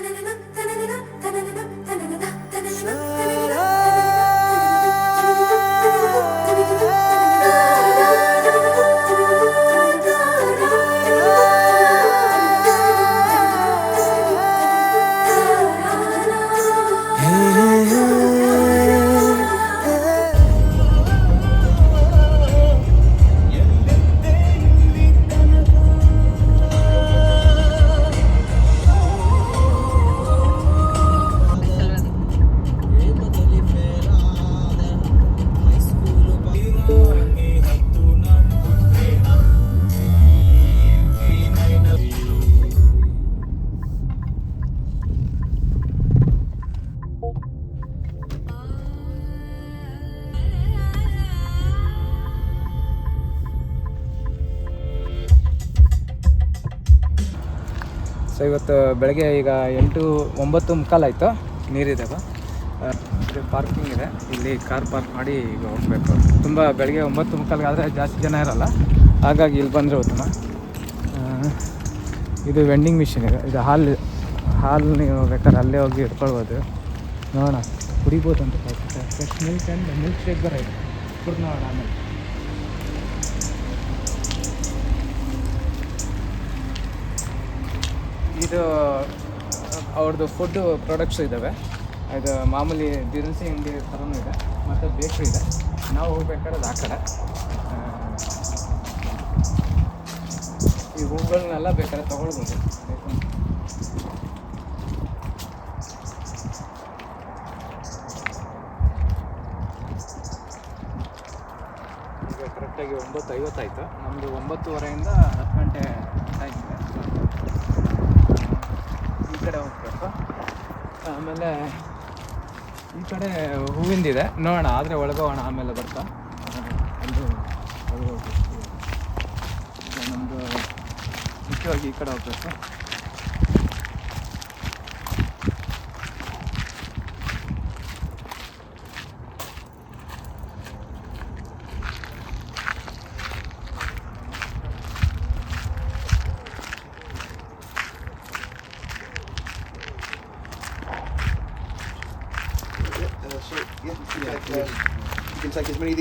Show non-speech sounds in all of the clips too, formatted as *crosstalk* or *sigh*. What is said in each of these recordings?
na na na na na ಇವತ್ತು ಬೆಳಗ್ಗೆ ಈಗ ಎಂಟು ಒಂಬತ್ತು ಮುಕ್ಕಾಲಾಯಿತು ನೀರಿದೆ ಪಾರ್ಕಿಂಗ್ ಇದೆ ಇಲ್ಲಿ ಕಾರ್ ಪಾರ್ಕ್ ಮಾಡಿ ಈಗ ಹೋಗಬೇಕು. ತುಂಬ ಬೆಳಗ್ಗೆ ಒಂಬತ್ತು ಮುಕ್ಕಾಲಿಗಾದರೆ ಜಾಸ್ತಿ ಜನ ಇರಲ್ಲ. ಹಾಗಾಗಿ ಇಲ್ಲಿ ಬಂದರೆ ಉತ್ತಮ. ಇದು ವೆಂಡಿಂಗ್ ಮಿಷಿನ್ ಇದೆ. ಇದು ಹಾಲು ಹಾಲು ನೀವು ಬೇಕಾದ್ರೆ ಅಲ್ಲೇ ಹೋಗಿ ಇಟ್ಕೊಳ್ಬೋದು. ನೋಡೋಣ. ಕುಡಿಬೋದು ಅಂತ fresh milk and milk shake ಬರೋದು ಕುಡ್ದು ನೋಡೋಣ ಆಮೇಲೆ. ಇದು ಅವ್ರದ್ದು ಫುಡ್ ಪ್ರಾಡಕ್ಟ್ಸ್ ಇದ್ದಾವೆ ಇದು ಮಾಮೂಲಿ ದಿನಸಿ ಅಂಗಡಿ ಥರನೂ ಇದೆ. ಮತ್ತು ಬೇಕ್ರಿ ಇದೆ. ನಾವು ಹೋಗ್ಬೇಕಾದ್ರೆ ಆ ಕಡೆ. ಈ ಹೂಗಳನ್ನೆಲ್ಲ ಬೇಕಾದ್ರೆ ತೊಗೊಳ್ಬೋದು. ಈಗ ಕರೆಕ್ಟಾಗಿ ಒಂಬತ್ತು ಐವತ್ತಾಯಿತು ನಮ್ಮದು ಒಂಬತ್ತುವರೆಯಿಂದ ಹತ್ತು ಗಂಟೆ ಟೈಮ್ ಇದೆ ಈ ಕಡೆ ಹೋಗ್ಬೇಕು. ಆಮೇಲೆ ಈ ಕಡೆ ಹೂವಿಂದಿದೆ. ನೋಡೋಣ, ಆದರೆ ಒಳಗೋಣ ಆಮೇಲೆ ಬರ್ತಾ. ಅದು ನಮ್ಮದು ಮುಖ್ಯವಾಗಿ ಈ ಕಡೆ ಹೋಗ್ಬೇಕು.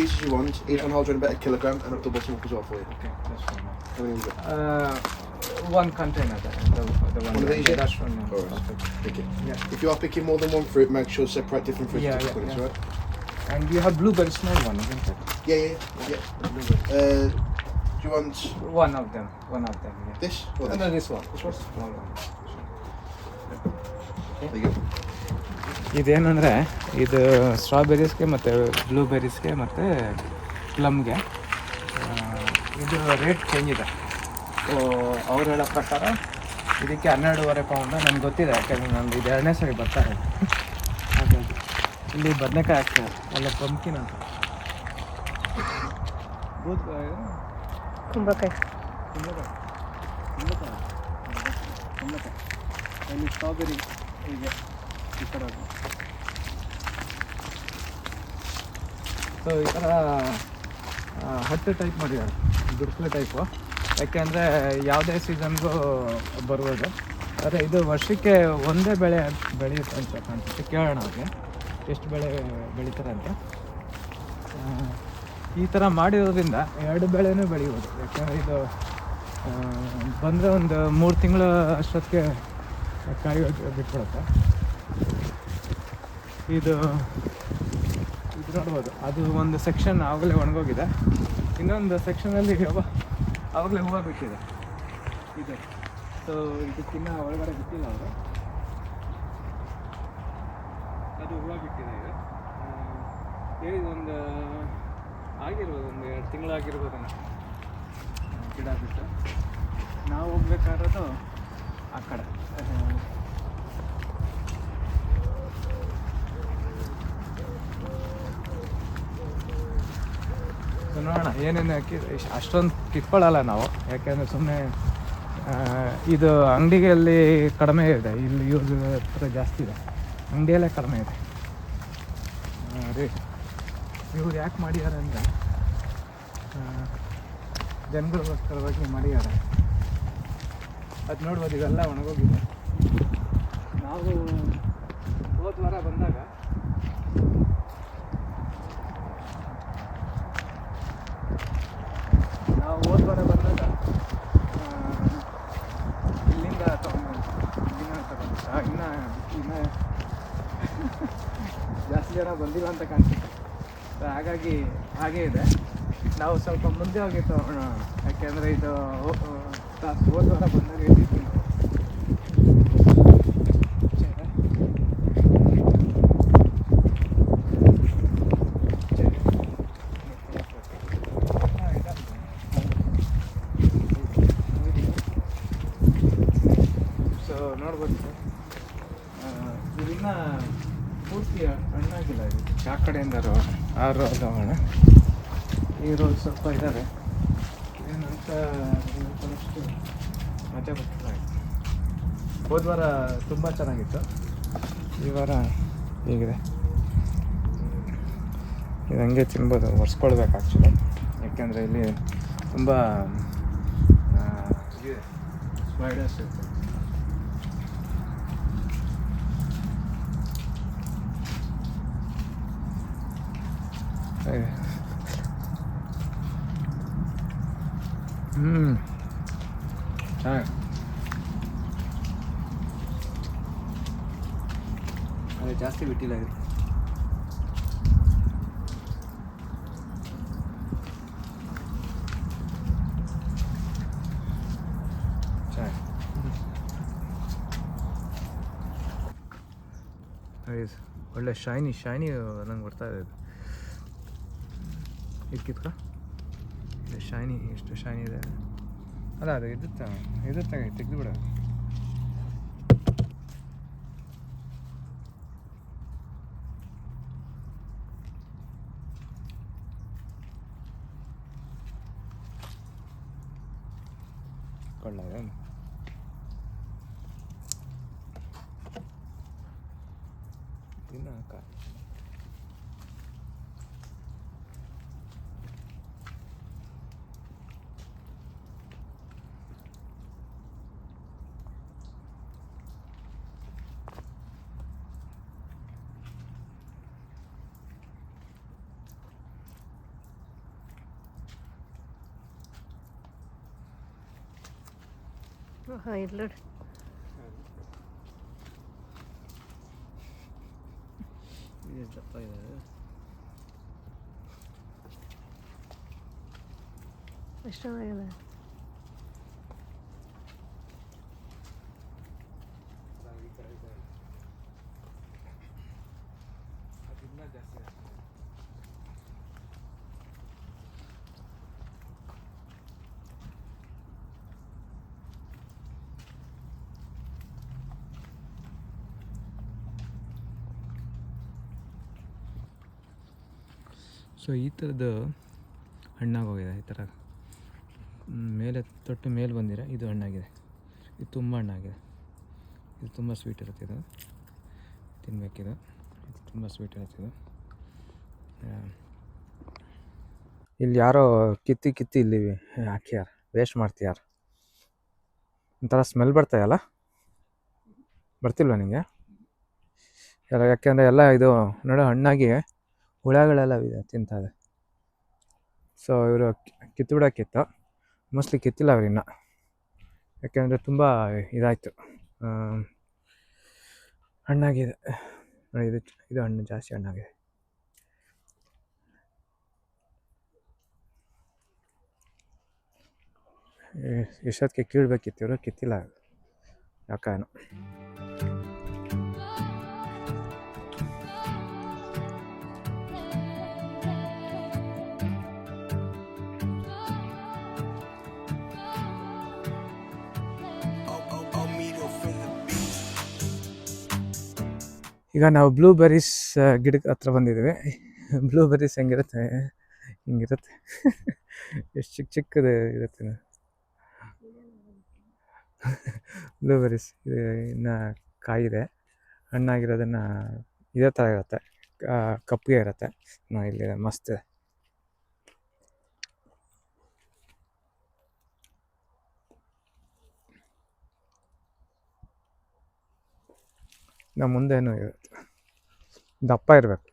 pieces you want, each yeah. one holds around about a kilogram, and I've double some up as well for you. Okay, that's fine. How many you got? Uh, one container, the, the, one, one of these, yeah? That's one, yeah. Alright, pick it. Yeah. If you are picking more than one fruit, make sure to separate different fruits yeah, into yeah, yeah. right? And you have blueberry small one, isn't it? Yeah, yeah, yeah. yeah. Uh, do you want... One of them, one of them, yeah. This? Or no, this? no, this one. This one? Small one. Yeah. There you go. ಇದೇನಂದರೆ ಇದು ಸ್ಟ್ರಾಬೆರೀಸ್ಗೆ ಮತ್ತು ಬ್ಲೂಬೆರೀಸ್ಗೆ ಮತ್ತು ಪ್ಲಮ್ಗೆ ಇದು rate change ಇದೆ. So ಅವ್ರು ಹೇಳೋ ಪ್ರಕಾರ ಇದಕ್ಕೆ ಹನ್ನೆರಡೂವರೆ pound ನನಗೆ ಗೊತ್ತಿದೆ ಯಾಕಂದರೆ ನಂದು ಇದು ಎರಡನೇ ಸರಿ ಬರ್ತಾರೆ ಹಾಗಾಗಿ ಇಲ್ಲಿ ಬದನೆಕಾಯಿ ಹಾಕ್ತಾರೆ ಅಲ್ಲ ಪಂಪ್ಕಿನ ಅಂತ. ಕುಂಬಕಾಯಿ ಕುಂಬಳಕಾಯಿ. ಕುಂಬಳಕಾಯಿ. ಕುಂಬಳಕಾಯಿ. ಕುಂಬಳಕಾಯಿ. ಇಲ್ಲಿ ಸ್ಟ್ರಾಬೆರಿ ಹೀಗೆ ಈ ಥರ ಸೊ ಈ ಥರ ಹಟ್ಟು ಟೈಪ್ ಮಾಡಿದ್ದಾರೆ. ಗುಡ್ಸ್ಲೆ ಟೈಪು ಯಾಕೆಂದರೆ ಯಾವುದೇ ಸೀಸನ್ಗೂ ಬರ್ಬೋದು ಆದರೆ ಇದು ವರ್ಷಕ್ಕೆ ಒಂದೇ ಬೆಳೆ ಬೆಳೆಯುತ್ತೆ ಅಂತ ಕಾಣಿಸುತ್ತೆ ಕೇಳೋಣ ಅವ್ರಿಗೆ ಎಷ್ಟು ಬೆಳೆ ಬೆಳೀತಾರೆ ಅಂತ. ಈ ಥರ ಮಾಡಿರೋದ್ರಿಂದ ಎರಡು ಬೆಳೆನೂ ಬೆಳೆಯಬಹುದು ಯಾಕಂದರೆ ಇದು ಬಂದರೆ ಒಂದು ಮೂರು ತಿಂಗಳು ಅಷ್ಟೊತ್ತಿಗೆ ಕಾಯಿ ಬಿಟ್ಬಿಡುತ್ತೆ. ಇದು ಇದು ನೋಡ್ಬೋದು ಅದು ಒಂದು ಸೆಕ್ಷನ್ ಆವಾಗಲೇ ಒಣಗೋಗಿದೆ. ಇನ್ನೊಂದು ಸೆಕ್ಷನಲ್ಲಿ ಹೂವು ಆವಾಗಲೇ ಹೂವು ಬಿಟ್ಟಿದೆ. ಇದು. ಸೊ ಇದಕ್ಕಿನ್ನ ಒಳಗಡೆ ಬಿಟ್ಟಿಲ್ಲ ಅವರು. ಅದು ಹೂವು ಬಿಟ್ಟಿದೆ ಇದು ಹೇಳಿ, ಒಂದು ಆಗಿರ್ಬೋದು, ಒಂದು ಎರಡು ತಿಂಗಳಾಗಿರ್ಬೋದು ಗಿಡ ಬಿಟ್ಟು. ನಾವು ಹೋಗ್ಬೇಕಾದ್ರೂ ಆ ಕಡೆ. ನೋಡೋಣ, ಏನೇನು ಹಾಕಿ ಅಷ್ಟೊಂದು ಕಿತ್ಕೊಳ್ಳಲ್ಲ ನಾವು. ಯಾಕೆಂದರೆ ಸುಮ್ಮನೆ ಇದು ಅಂಗಡಿಯಲ್ಲಿ ಕಡಿಮೆ ಇದೆ. ಇಲ್ಲಿ ಯೂಸ್ ಹತ್ರ ಜಾಸ್ತಿ ಇದೆ. ಅಂಗಡಿಯಲ್ಲೇ ಕಡಿಮೆ ಇದೆ. ರೀ. ಇವ್ರು ಯಾಕೆ ಮಾಡಿದ್ದಾರೆ ಅಂದರೆ ಜನಗಳಿಗೋಸ್ಕರವಾಗಿ ಮಾಡಿದ್ದಾರೆ. ಅದು ನೋಡ್ಬೋದು, ಇವೆಲ್ಲ ಒಣಗೋಗಿದೆ. ನಾವು ಹೋದ್ವಾರ ಬಂದಾಗ ಇಲ್ಲಿಂದ ತಗೊಂಡು ಇಲ್ಲಿಂದ ತಗೊಂಡು ಇನ್ನು *laughs* ಜಾಸ್ತಿ ಜನ ಬಂದಿಲ್ಲ ಅಂತ ಕಾಣಿಸುತ್ತೆ ಸೊ ಹಾಗಾಗಿ ಹಾಗೇ ಇದೆ. ನಾವು ಸ್ವಲ್ಪ ಮುಂದೆ ಹೋಗಿ ತಗೋಣ. ಯಾಕೆಂದರೆ ಇದು ಹೋದ್ವಾರ ಬಂದಾಗ ಇದ್ದೀವಿ ಆ ಅದಾವಣ ಈ ರೋಡ್ ಸ್ವಲ್ಪ ಇದ್ದಾರೆ ಏನಂತ ಮಜಾ ಬರ್ತಿಲ್ಲ ಹೋದ ವಾರ ತುಂಬ ಚೆನ್ನಾಗಿತ್ತು. ಈ ವಾರ ಹೀಗಿದೆ. ಇದು ಹಂಗೆ ತಿನ್ಬೋದು, ಒರೆಸ್ಕೊಳ್ಬೇಕು ಆ್ಯಕ್ಚುಲಿ ಯಾಕೆಂದರೆ ಇಲ್ಲಿ ತುಂಬ ಸ್ಪೈಡರ್ಸ್ ಇರ್ತವೆ ಹಾಗೆ ಹ್ಞೂ ಚೆನ್ನಾಗಿ ಅದೇ ಜಾಸ್ತಿ ಬಿಟ್ಟಿಲ್ಲ ಇದು. ಒಳ್ಳೆ ಶೈನಿ ಶೈನಿ ನಂಗೆ ಬರ್ತಾ ಇದೆ. ಇದು ಕಿತ್ಕ? ಶೈನಿ ಎಷ್ಟು ಶೈನಿ ಇದೆ. ಅಲ್ಲ ಅದು ಇದು ತ ಇದು ತಗ ತೆಗೆದು ಬಿಡ ಕೊಳ್ಳ ಇನ್ನು ಕಾ ಓಹೋ ಇಲ್ಲಿ ನೋಡಿ ಇದು ದಪ್ಪ ಇದೆ ಎಷ್ಟು ಚೆನ್ನಾಗಿದೆ ಸೊ ಈ ಥರದ್ದು ಹಣ್ಣಾಗೋಗಿದೆ, ಈ ಥರ. ಮೇಲೆ, ತೊಟ್ಟು ಮೇಲೆ ಬಂದಿರ ಇದು ಹಣ್ಣಾಗಿದೆ. ಇದು ತುಂಬ ಹಣ್ಣಾಗಿದೆ. ಇದು ತುಂಬ ಸ್ವೀಟ್ ಇರುತ್ತೆ ಇದು. ತಿನ್ನಬೇಕಿದು ಇದು ತುಂಬ ಸ್ವೀಟ್ ಇರುತ್ತೆ ಇದು. ಇಲ್ಲಿ ಯಾರೋ ಕಿತ್ತಿ ಕಿತ್ತಿ ಇಲ್ಲಿ ಹಾಕ್ಯಾರ, ವೇಸ್ಟ್ ಮಾಡ್ತೀಯಾರ. ಒಂಥರ ಸ್ಮೆಲ್ ಬರ್ತಾಯಲ್ಲ ಬರ್ತಿಲ್ವಾ ನಿಮಗೆ ಎಲ್ಲ ಯಾಕೆಂದರೆ ಎಲ್ಲ ಇದು, ನೋಡೋ, ಹಣ್ಣಾಗಿ ಹುಳಗಳೆಲ್ಲ ಇದೆ ಸೊ ಇವರು ಕಿತ್ತು ಬಿಡೋಕ್ಕಿತ್ತು ಮೋಸ್ಟ್ಲಿ ಕಿತ್ತಿಲ್ಲ ಅವ್ರು ಇನ್ನು. ಯಾಕೆಂದರೆ ತುಂಬ ಇದಾಯಿತು. ಹಣ್ಣಾಗಿದೆ. ಇದು ಇದು ಹಣ್ಣು, ಜಾಸ್ತಿ ಹಣ್ಣಾಗಿದೆ. ಎಷ್ಟೊತ್ತಿಗೆ ಕೀಳ್ಬೇಕಿತ್ತು ಇವರು? ಕಿತ್ತಿಲ್ಲ. ಯಾಕಾನು ಈಗ ನಾವು ಬ್ಲೂಬೆರೀಸ್ ಗಿಡಕ್ಕೆ ಹತ್ರ ಬಂದಿದ್ದೀವಿ. ಬ್ಲೂಬೆರೀಸ್ ಹೆಂಗಿರುತ್ತೆ? ಹಿಂಗಿರುತ್ತೆ? ಎಷ್ಟು ಚಿಕ್ಕ ಚಿಕ್ಕದು ಇರುತ್ತೆ ಬ್ಲೂಬೆರೀಸ್ ಇದು ಇನ್ನು ಕಾಯಿದೆ. ಹಣ್ಣಾಗಿರೋದನ್ನು ಇದೇ ಥರ ಇರುತ್ತೆ. ಕಪ್ಪಿಗೆ ಇರುತ್ತೆ. ಇಲ್ಲಿ ಮಸ್ತ್. ನಮ್ಮ ಮುಂದೇನು ಇರುತ್ತೆ ದಪ್ಪ ಇರಬೇಕು.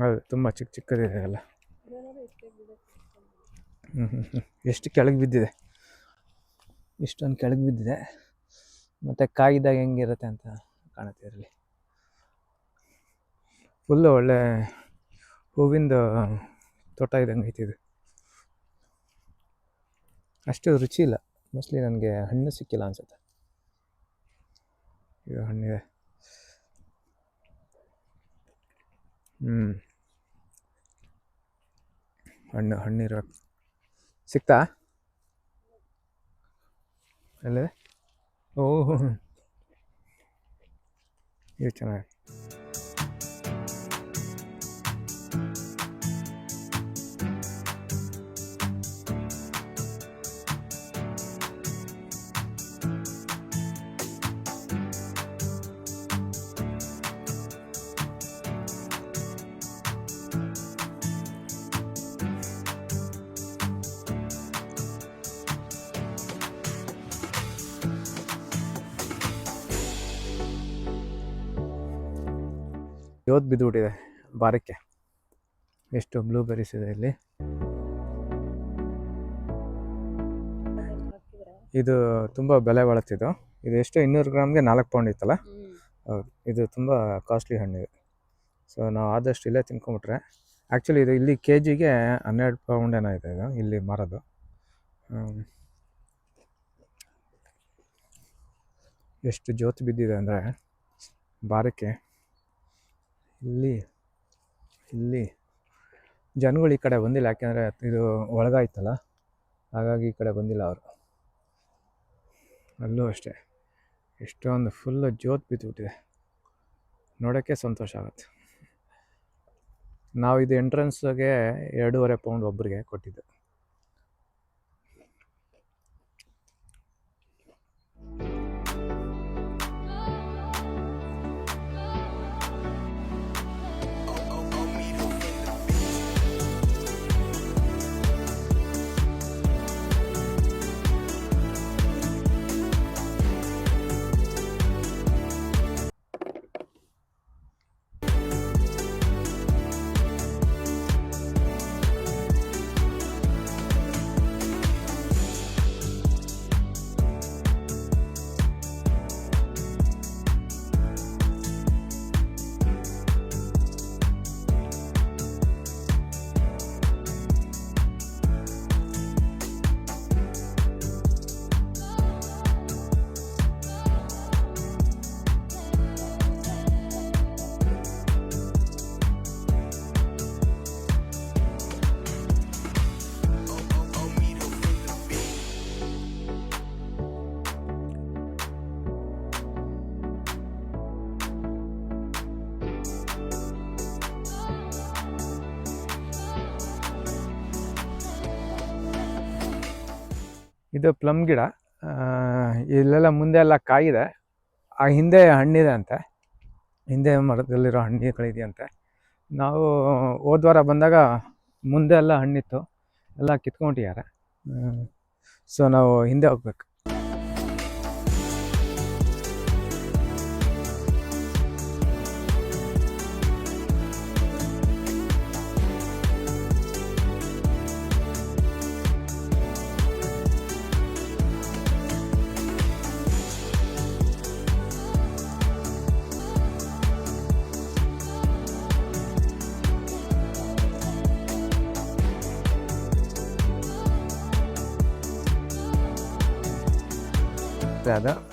ಹೌದು, ತುಂಬ ಚಿಕ್ಕ ಚಿಕ್ಕದಿದೆ ಎಲ್ಲ. ಹ್ಞೂ ಎಷ್ಟು ಕೆಳಗೆ ಬಿದ್ದಿದೆ? ಇಷ್ಟೊಂದು ಕೆಳಗೆ ಬಿದ್ದಿದೆ. ಮತ್ತು ಕಾಯಿದಾಗ ಹೆಂಗಿರುತ್ತೆ ಅಂತ ಕಾಣುತ್ತೆ ಇದರಲ್ಲಿ. ಫುಲ್ಲು ಒಳ್ಳೆ ಹೂವಿಂದು ತೋಟ ಇದ್ದಂಗೆ ಐತಿದು ಅಷ್ಟು ರುಚಿ ಇಲ್ಲ. ಮೋಸ್ಟ್ಲಿ ನನಗೆ ಹಣ್ಣು ಸಿಕ್ಕಿಲ್ಲ ಅನ್ಸುತ್ತೆ. ಇದು ಹಣ್ಣಿದೆ ಹ್ಞೂ ಹಣ್ಣು ಹಣ್ಣಿರ್ಬೇಕು ಸಿಕ್ತಾ ಅಲ್ಲೇ ಓ ಇದು ಚೆನ್ನಾಗಿ ಇವತ್ತು ಬಿದ್ದುಬಿಟ್ಟಿದೆ ಬಾರಕ್ಕೆ. ಎಷ್ಟು ಬ್ಲೂಬೆರೀಸ್ ಇದೆ ಇಲ್ಲಿ. ಇದು ತುಂಬ ಬೆಲೆ ಬಾಳುತ್ತಿದ್ದು. ಇದು ಎಷ್ಟು? ಇನ್ನೂರು ಗ್ರಾಮ್ಗೆ ನಾಲ್ಕು ಪೌಂಡ್ ಇತ್ತಲ್ಲ? ಇದು ತುಂಬ ಕಾಸ್ಟ್ಲಿ ಹಣ್ಣಿದೆ ಸೊ ನಾವು ಆದಷ್ಟು ಇಲ್ಲೇ ತಿನ್ಕೊಂಬಿಟ್ರೆ. ಆ್ಯಕ್ಚುಲಿ ಇದು ಇಲ್ಲಿ ಕೆ ಜಿಗೆ ಹನ್ನೆರಡು ಪೌಂಡ್ ಏನೋ ಇದೆ ಇದು, ಇಲ್ಲಿ ಮಾರೋದು. ಎಷ್ಟು ಜೋತು ಬಿದ್ದಿದೆ ಅಂದರೆ ಬಾರಕ್ಕೆ ಇಲ್ಲಿ ಇಲ್ಲಿ. ಜನಗಳು ಈ ಕಡೆ ಬಂದಿಲ್ಲ, ಯಾಕೆಂದರೆ ಇದು ಒಳಗಾಯ್ತಲ್ಲ. ಹಾಗಾಗಿ ಈ ಕಡೆ ಬಂದಿಲ್ಲ ಅವರು. ಅಲ್ಲೂ ಅಷ್ಟೇ. ಎಷ್ಟೊಂದು ಫುಲ್ಲು ಜೋತ್ ಬಿದ್ದುಬಿಟ್ಟಿದೆ ನೋಡೋಕ್ಕೆ ಸಂತೋಷ ಆಗುತ್ತೆ. ನಾವು ಇದು ಎಂಟ್ರೆನ್ಸ್ಗೆ ಎರಡೂವರೆ ಪೌಂಡ್ ಒಬ್ಬರಿಗೆ ಕೊಟ್ಟಿದ್ದು. ಇದು ಪ್ಲಮ್ ಗಿಡ. ಇಲ್ಲೆಲ್ಲ ಮುಂದೆ ಎಲ್ಲ ಕಾಯಿದೆ. ಆ ಹಿಂದೆ ಹಣ್ಣಿದೆ ಅಂತೆ. ಹಿಂದೆ ಮರದಲ್ಲಿರೋ ಹಣ್ಣುಗಳಿದೆಯಂತೆ. ನಾವು ಹೋದ್ವಾರ ಬಂದಾಗ ಮುಂದೆ ಎಲ್ಲ ಹಣ್ಣಿತ್ತು. ಎಲ್ಲ ಕಿತ್ಕೊಂಡಿದ್ದಾರೆ. ಸೊ ನಾವು ಹಿಂದೆ ಹೋಗ್ಬೇಕು.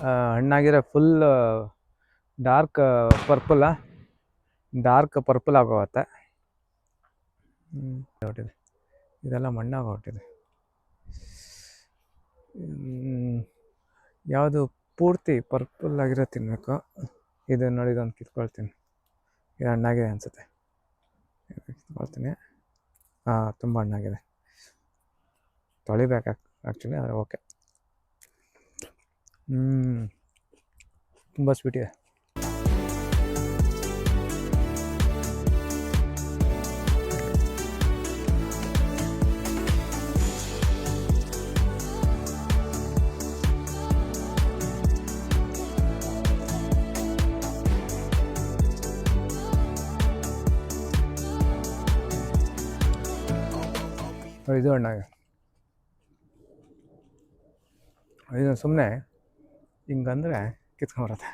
ಹಣ್ಣಾಗಿರೋ full dark purple dark purple ಆಗೋಗುತ್ತೆ ಹೊಟ್ಟಿದೆ ಇದೆಲ್ಲ ಮಣ್ಣಾಗ ಹೊಟ್ಟಿದೆ ಯಾವುದು ಪೂರ್ತಿ ಪರ್ಪಲ್ ಆಗಿರೋ ತಿನ್ನಬೇಕು ಇದು ನೋಡಿ, ಇದೊಂದು ಕಿತ್ಕೊಳ್ತೀನಿ. ಇದು ಹಣ್ಣಾಗಿದೆ ಅನಿಸುತ್ತೆ. ಕಿತ್ಕೊಳ್ತೀನಿ. ಹಾಂ ತುಂಬ ಹಣ್ಣಾಗಿದೆ. ತೊಳಿಬೇಕು ಆ್ಯಕ್ಚುಲಿ ಆದರೆ ಓಕೆ ಹ್ಞೂ ತುಂಬ ಸ್ವೀಟ್ ಇದೆ ಇದು ಹಣ್ಣಾಗಿದೆ ಇದು ಸುಮ್ಮನೆ ಹಿಂಗಂದರೆ ಕಿತ್ಕೊಂಬರುತ್ತೆ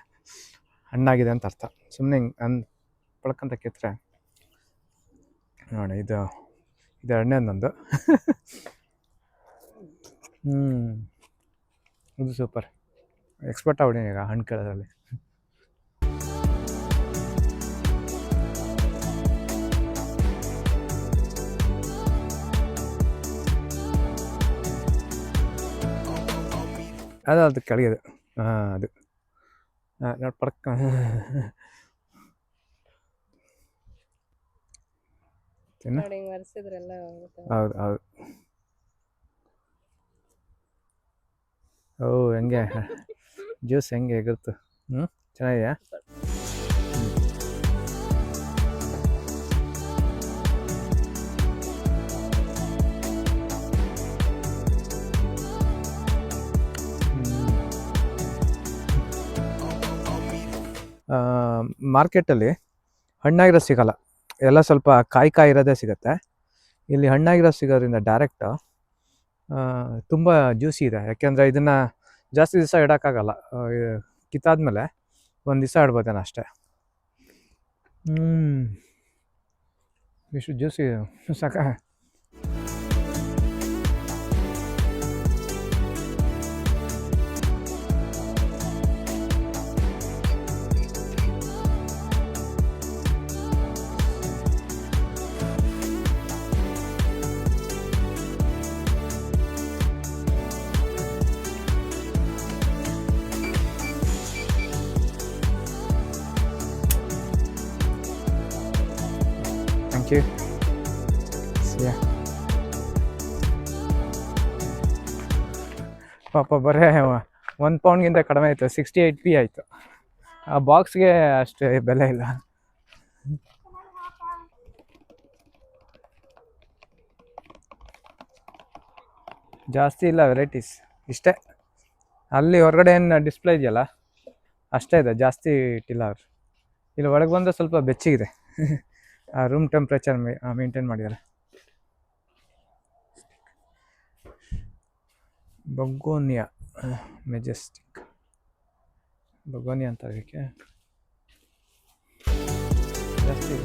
ಹಣ್ಣಾಗಿದೆ ಅಂತ ಅರ್ಥ. ಸುಮ್ಮನೆ ಹಿಂಗೆ ಅನ್ ಪಳ್ಕಂತ ಕಿತ್ತರೆ ನೋಡಿ ಇದು ಇದು ಎರಡನೇದು ನಂದು. ಹ್ಞೂ ಇದು ಸೂಪರ್ ಎಕ್ಸ್ಪರ್ಟ್ ಆಗ್ಬಿಡಿ ಈಗ ಹಣ್ಣು ಕೇಳೋದ್ರಲ್ಲಿ. ಅದು ಅದು ಕೆಳಗೆ ಹಾಂ ಅದು ಹಾಂ ನೋಡಿ ಪಡಕ್ಕ ಹೌದು ಹೌದು ಓ ಹೆಂಗೆ ಜ್ಯೂಸ್ ಹೆಂಗೆ ಎಗುರ್ತು ಹ್ಞೂ ಚೆನ್ನಾಗಿದೆಯಾ ಮಾರ್ಕೆಟಲ್ಲಿ ಹಣ್ಣಾಗಿರೋ ಸಿಗಲ್ಲ. ಎಲ್ಲ ಸ್ವಲ್ಪ ಕಾಯಿ ಕಾಯಿ ಇರೋದೇ ಸಿಗುತ್ತೆ. ಇಲ್ಲಿ ಹಣ್ಣಾಗಿರೋ ಸಿಗೋದ್ರಿಂದ ಡೈರೆಕ್ಟು ತುಂಬ ಜ್ಯೂಸಿ ಇದೆ. ಯಾಕೆಂದರೆ ಇದನ್ನು ಜಾಸ್ತಿ ದಿವಸ ಇಡೋಕ್ಕಾಗಲ್ಲ. ಕಿತ್ತಾದ್ಮೇಲೆ ಒಂದು ದಿವಸ ಇಡ್ಬೋದೇನೋ ಅಷ್ಟೇ. ಇಷ್ಟು ಜ್ಯೂಸಿ ಸಾಕ. ಪಾಪ ಬರೇ ಒಂದು ಪೌಂಡ್ಗಿಂತ ಕಡಿಮೆ ಆಯಿತು ಸಿಕ್ಸ್ಟಿ ಏಯ್ಟ್ ಪಿ ಆಯಿತು. ಆ ಬಾಕ್ಸ್ಗೆ ಅಷ್ಟು ಬೆಲೆ ಇಲ್ಲ. ಜಾಸ್ತಿ ಇಲ್ಲ ವೆರೈಟೀಸ್ ಇಷ್ಟೇ. ಅಲ್ಲಿ ಹೊರಗಡೆ ಏನು ಡಿಸ್ಪ್ಲೇ ಇದೆಯಲ್ಲ, ಅಷ್ಟೇ ಇದೆ, ಜಾಸ್ತಿ ಇಟ್ಟಿಲ್ಲ ಅವರು. ಇಲ್ಲಿ ಒಳಗೆ ಬಂದರೆ ಸ್ವಲ್ಪ ಬೆಚ್ಚಿಗಿದೆ. *laughs* ಆ ರೂಮ್ ಟೆಂಪ್ರೇಚರ್ ಮೇಂಟೈನ್ ಮಾಡಿದ್ದಾರೆ. ಬೊಗೋನಿಯಾ ಮೆಜೆಸ್ಟಿಕ್ ಬೊಗೋನಿಯಾ ಅಂತ ಅದಕ್ಕೆ. ಜಾಸ್ತಿ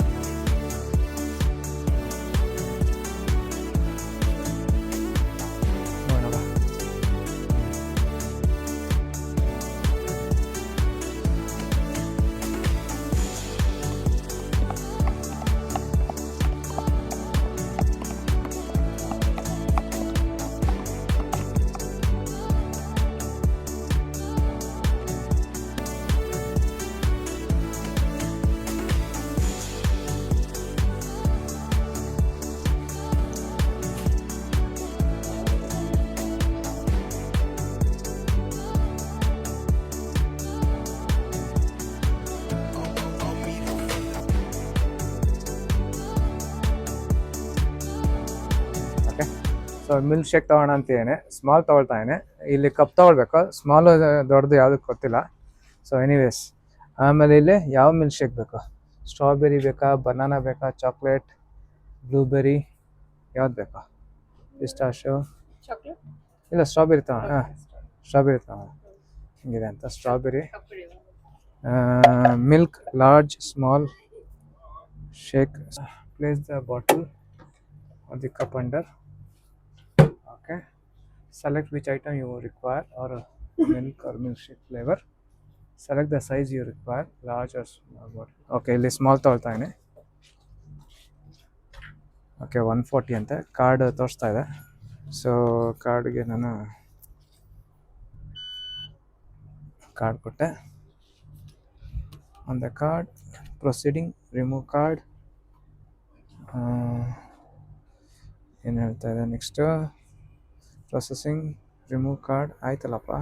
ಸೊ ಮಿಲ್ಕ್ ಶೇಕ್ ಅಂತ ಅಂತಿದ್ದೇನೆ ಸ್ಮಾಲ್ ತೊಗೊಳ್ತಾ ಇದ್ದೇನೆ. ಇಲ್ಲಿ ಕಪ್ ತೊಗೊಳ್ಬೇಕು. ಸ್ಮಾಲ್ ದೊಡ್ಡದು ಯಾವುದಕ್ಕೆ ಗೊತ್ತಿಲ್ಲ. ಸೊ ಎನಿವೇಸ್ ಆಮೇಲೆ ಇಲ್ಲಿ ಯಾವ ಮಿಲ್ಕ್ ಶೇಕ್ ಬೇಕು? ಸ್ಟ್ರಾಬೆರಿ ಬೇಕಾ ಬನಾನಾ ಬೇಕಾ ಚಾಕ್ಲೇಟ್ ಬ್ಲೂಬೆರಿ ಯಾವ್ದು ಬೇಕಾ? ಪಿಸ್ಟಾಶು? ಇಲ್ಲ ಸ್ಟ್ರಾಬೆರಿ ತಗೋಣ ಹಾಂ. ಸ್ಟ್ರಾಬೆರಿ ತಗೋಣ ಹಿಂಗಿದೆ ಅಂತ strawberry milk large small shake place the bottle on the cup okay select which item you require or uh, milk or milkshake flavor select the size you require large or small bottle okay ಇಲ್ಲಿ small ತೊಗೊಳ್ತಾ ಇದ್ದೀನಿ okay one forty ಅಂತೆ card ತೋರಿಸ್ತಾ ಇದೆ so ಕಾರ್ಡ್ಗೆ ನಾನು card ಕೊಟ್ಟೆ on the card proceeding remove card ಏನು ಹೇಳ್ತಾ ಇದೆ ನೆಕ್ಸ್ಟ್ ಪ್ರೊಸೆಸಿಂಗ್ ರಿಮೂವ್ ಕಾರ್ಡ್ ಆಯ್ತಲ್ಲಪ್ಪ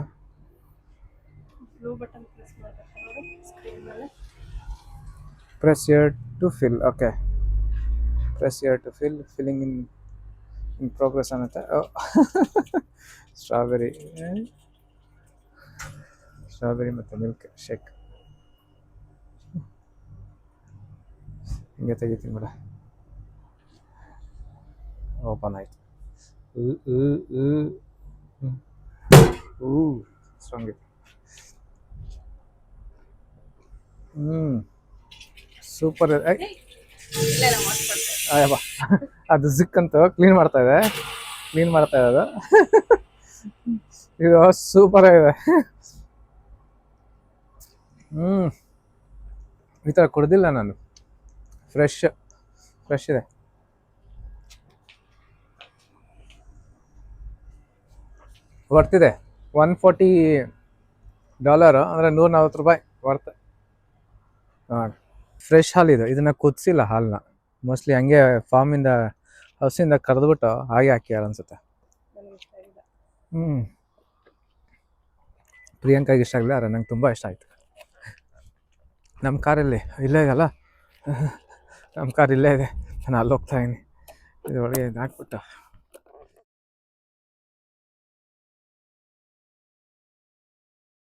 ಬ್ಲೂ ಬಟನ್ ಪ್ರೆಸ್ ಮಾಡಬೇಕು ನೋಡಿ ಸ್ಕ್ರೀನ್ ಮೇಲೆ. Press here to fill okay press here to fill filling in in progress ಅನ್ನತ್ತೆ. Strawberry strawberry ಮತ್ತು ಮಿಲ್ಕ್ ಶೇಕ್ ಹಿಂಗೆ ತೆಗಿತೀನಿ ಬಿಡ. ಓಪನ್ ಆಯಿತು. ಸ್ಟ್ರಾಂಗ್ ಇದೆ ಹ್ಞೂ ಸೂಪರ್ ಅಯ್ಯಪ್ಪ ಅದು ಜಿಕ್ ಅಂತ ಕ್ಲೀನ್ ಮಾಡ್ತಾ ಇದೆ. ಕ್ಲೀನ್ ಮಾಡ್ತಾ ಇರೋದು ಇದು ಸೂಪರ್ ಆಗಿದೆ. ಹ್ಞೂ ಈ ಥರ ಕುಡ್ದಿಲ್ಲ ನಾನು. ಫ್ರೆಶ್ ಫ್ರೆಶ್ ಇದೆ. ವರ್ತಿದೆ. ಒನ್ ಫೋರ್ಟಿ ಡಾಲರು, ಅಂದರೆ ನೂರ ನಲ್ವತ್ತು ರೂಪಾಯಿ ವರ್ತ್. ಹಾಂ ಫ್ರೆಶ್ ಹಾಲಿದು ಇದನ್ನು ಕುದಿಸಿಲ್ಲ ಹಾಲನ್ನ ಮೋಸ್ಟ್ಲಿ ಹಂಗೆ ಫಾರ್ಮಿಂದ ಹಸಿಂದ ಕರೆದ್ಬಿಟ್ಟು ಹಾಗೆ ಹಾಕ್ಯಾರ ಅನ್ಸುತ್ತೆ. ಹ್ಞೂ ಪ್ರಿಯಾಂಕಾಗೆ ಇಷ್ಟ ಆಗಲಿಲ್ಲ, ಆದರೆ ನಂಗೆ ತುಂಬ ಇಷ್ಟ ಆಯಿತು. ನಮ್ಮ ಕಾರಲ್ಲಿ ಇಲ್ಲೇ ಇದೆಲ್ಲ ನಮ್ಮ ಕಾರ್ ಇಲ್ಲೇ ಇದೆ. ನಾನು ಅಲ್ಲಿ ಹೋಗ್ತಾ ಇದ್ದೀನಿ ಇದು ಹಾಕ್ಬಿಟ್ಟು.